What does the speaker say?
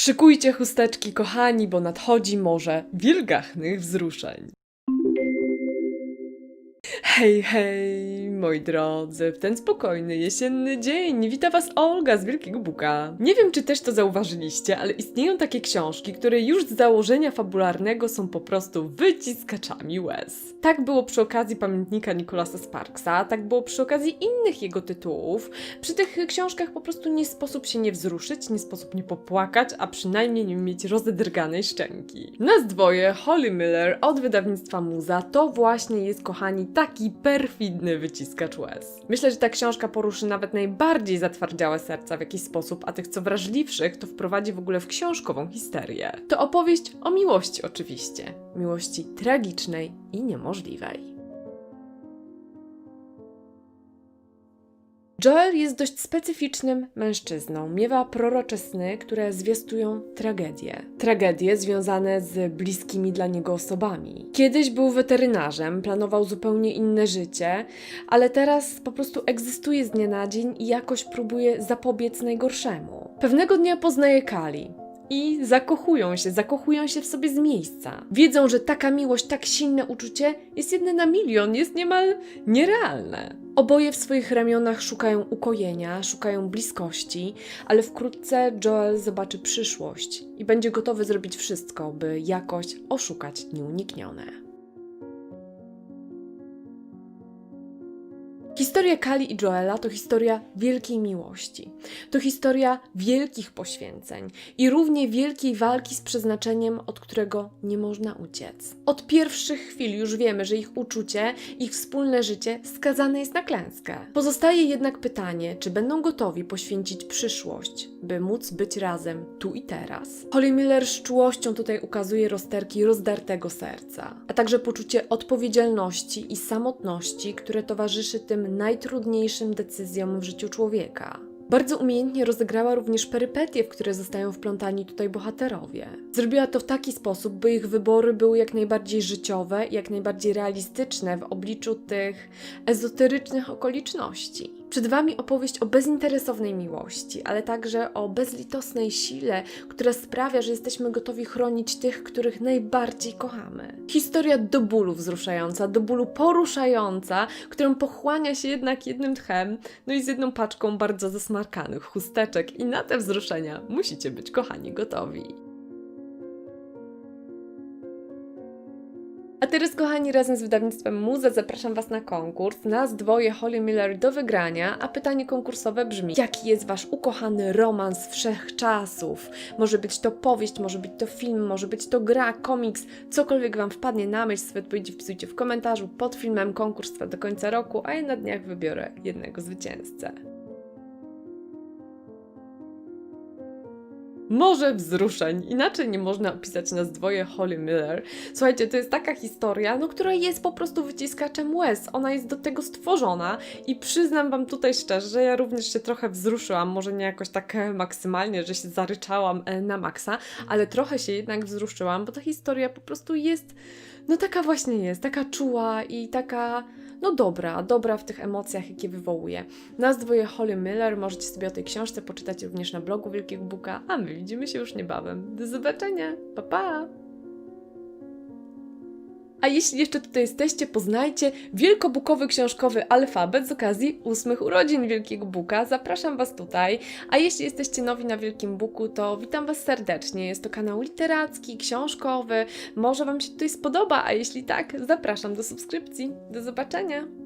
Szykujcie chusteczki, kochani, bo nadchodzi morze wielgachnych wzruszeń. Hej, hej, moi drodzy, w ten spokojny jesienny dzień wita Was Olga z Wielkiego Buka. Nie wiem, czy też to zauważyliście, ale istnieją takie książki, które już z założenia fabularnego są po prostu wyciskaczami łez. Tak było przy okazji pamiętnika Nicolasa Sparksa, tak było przy okazji innych jego tytułów. Przy tych książkach po prostu nie sposób się nie wzruszyć, nie sposób nie popłakać, a przynajmniej nie mieć rozedrganej szczęki. Nas dwoje, Holly Miller od wydawnictwa Muza, to właśnie jest, kochani, taki perfidny wyciskacz łez. Myślę, że ta książka poruszy nawet najbardziej zatwardziałe serca w jakiś sposób, a tych co wrażliwszych to wprowadzi w ogóle w książkową histerię. To opowieść o miłości oczywiście. Miłości tragicznej i niemożliwej. Joel jest dość specyficznym mężczyzną. Miewa prorocze sny, które zwiastują tragedie. Tragedie związane z bliskimi dla niego osobami. Kiedyś był weterynarzem, planował zupełnie inne życie, ale teraz po prostu egzystuje z dnia na dzień i jakoś próbuje zapobiec najgorszemu. Pewnego dnia poznaje Kali. I zakochują się, zakochują się w sobie z miejsca. Wiedzą, że taka miłość, tak silne uczucie jest jedne na milion, jest niemal nierealne. Oboje w swoich ramionach szukają ukojenia, szukają bliskości, ale wkrótce Joel zobaczy przyszłość i będzie gotowy zrobić wszystko, by jakoś oszukać nieuniknione. Historia Kali i Joela to historia wielkiej miłości. To historia wielkich poświęceń i równie wielkiej walki z przeznaczeniem, od którego nie można uciec. Od pierwszych chwil już wiemy, że ich uczucie, ich wspólne życie skazane jest na klęskę. Pozostaje jednak pytanie, czy będą gotowi poświęcić przyszłość, by móc być razem tu i teraz. Holly Miller z czułością tutaj ukazuje rozterki rozdartego serca, a także poczucie odpowiedzialności i samotności, które towarzyszy tym najtrudniejszym decyzjom w życiu człowieka. Bardzo umiejętnie rozegrała również perypetie, w które zostają wplątani tutaj bohaterowie. Zrobiła to w taki sposób, by ich wybory były jak najbardziej życiowe jak najbardziej realistyczne w obliczu tych ezoterycznych okoliczności. Przed Wami opowieść o bezinteresownej miłości, ale także o bezlitosnej sile, która sprawia, że jesteśmy gotowi chronić tych, których najbardziej kochamy. Historia do bólu wzruszająca, do bólu poruszająca, którą pochłania się jednak jednym tchem, no i z jedną paczką bardzo zasmarkanych chusteczek i na te wzruszenia musicie być, kochani, gotowi. A teraz, kochani, razem z wydawnictwem Muza zapraszam Was na konkurs. Nas dwoje Holly Miller do wygrania, a pytanie konkursowe brzmi: Jaki jest Wasz ukochany romans wszechczasów? Może być to powieść, może być to film, może być to gra, komiks, cokolwiek Wam wpadnie na myśl, swoje odpowiedzi wpisujcie w komentarzu pod filmem. Konkurs trwa do końca roku, a ja na dniach wybiorę jednego zwycięzcę. Morze wzruszeń. Inaczej nie można opisać nas dwoje Holly Miller. Słuchajcie, to jest taka historia, no, która jest po prostu wyciskaczem łez. Ona jest do tego stworzona i przyznam Wam tutaj szczerze, że ja również się trochę wzruszyłam. Może nie jakoś tak maksymalnie, że się zaryczałam e, na maksa, ale trochę się jednak wzruszyłam, bo ta historia po prostu jest, no taka właśnie jest, taka czuła i taka no dobra, dobra w tych emocjach, jakie wywołuje. Nas dwoje Holly Miller, możecie sobie o tej książce poczytać również na blogu Wielkiego Buka, a my widzimy się już niebawem. Do zobaczenia, pa pa! A jeśli jeszcze tutaj jesteście, poznajcie wielkobukowy książkowy alfabet z okazji ósmych urodzin Wielkiego Buka. Zapraszam Was tutaj. A jeśli jesteście nowi na Wielkim Buku, to witam Was serdecznie. Jest to kanał literacki, książkowy. Może Wam się tutaj spodoba, a jeśli tak, zapraszam do subskrypcji. Do zobaczenia!